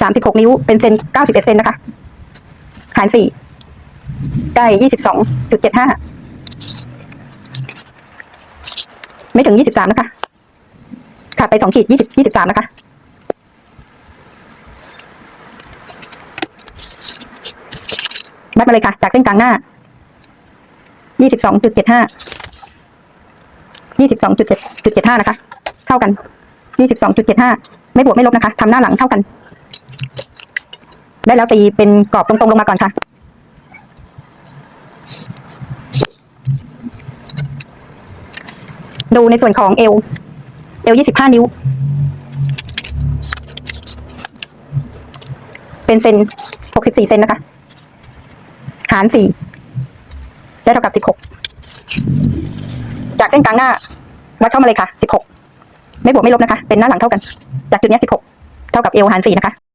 สามสิบหกนิ้ว เป็นเซนเก้าสิบเอ็ดเซนนะคะ หารสี่ ได้ยี่สิบสองจุดเจ็ดห้า ไม่ถึงยี่สิบสามนะคะ ขาดไปสองขีดยี่สิบยี่สิบสามนะคะ วัดมาเลยค่ะ จากเส้นกลางหน้า ยี่สิบสองจุดเจ็ดห้า ยี่สิบสองจุดเจ็ดจุดเจ็ดห้านะคะ เท่ากัน ยี่สิบสองจุดเจ็ดห้า ไม่บวกไม่ลบนะคะ ทำหน้าหลังเท่ากัน ได้แล้วตีเป็นกรอบตรงๆลงมาก่อนค่ะ ดูในส่วนของเอว เอวยี่สิบห้านิ้ว เป็นเซนหกสิบสี่เซนนะคะ หารสี่ได้เท่ากับสิบหกจากเส้นกลางหน้าวัดเข้ามาเลยค่ะสิบหกไม่บวกไม่ลบนะคะ เป็นหน้าหลังเท่ากัน จากจุดนี้สิบหกเท่ากับเอวหารสี่นะคะ